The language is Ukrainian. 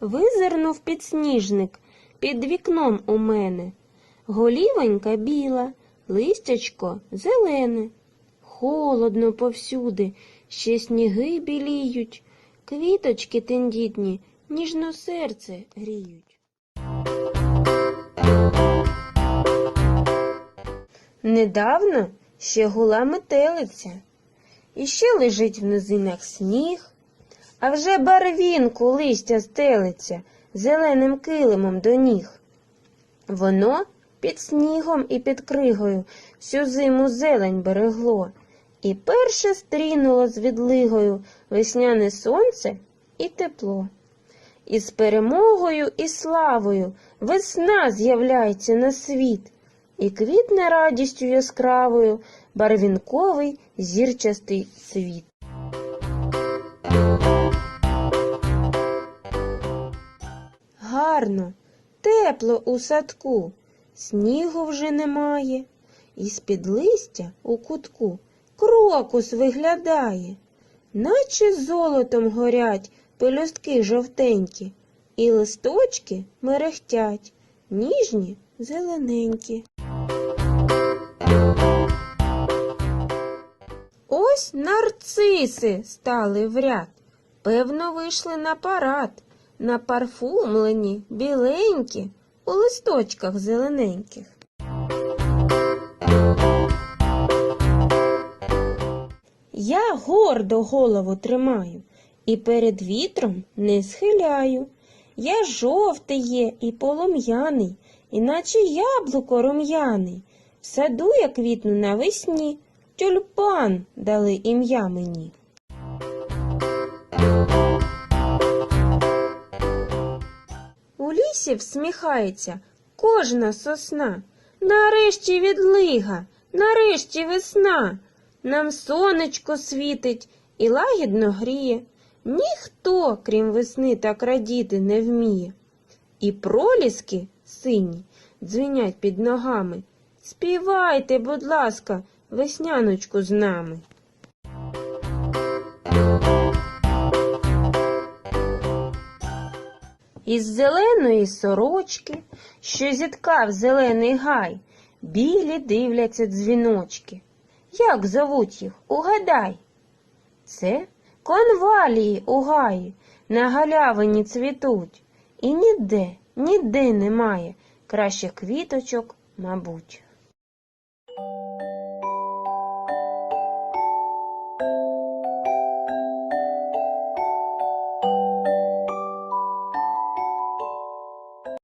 визирнув підсніжник під вікном у мене. Голівонька біла, листячко зелене. Холодно повсюди, ще сніги біліють, квіточки тендітні, ніжно серце гріють. Недавно ще гула метелиця, і ще лежить в низинах сніг, а вже барвінку листя стелиться зеленим килимом до ніг. Воно під снігом і під кригою всю зиму зелень берегло, і перше стрінуло з відлигою весняне сонце і тепло. І з перемогою і славою весна з'являється на світ, і квітне радістю яскравою барвінковий зірчастий світ. Гарно, тепло у садку, снігу вже немає, і з-під листя у кутку крокус виглядає, наче золотом горять пелюстки жовтенькі, і листочки мерехтять, ніжні зелененькі. Ось нарциси стали в ряд, певно, вийшли на парад, напарфумлені, біленькі, у листочках зелененьких. Я гордо голову тримаю і перед вітром не схиляю. Я жовтий є і полум'яний, іначе яблуко рум'яний. В саду я квітну навесні, тюльпан дали ім'я мені. У лісі всміхається кожна сосна. Нарешті відлига, нарешті весна. Нам сонечко світить і лагідно гріє. Ніхто, крім весни, так радіти не вміє. І проліски сині дзвенять під ногами. Співайте, будь ласка, весняночку з нами. Із зеленої сорочки, що зіткав зелений гай, білі дивляться дзвіночки. Як зовуть їх? Угадай. Це конвалії у гаї, на галявині цвітуть, і ніде, ніде немає кращих квіточок, мабуть.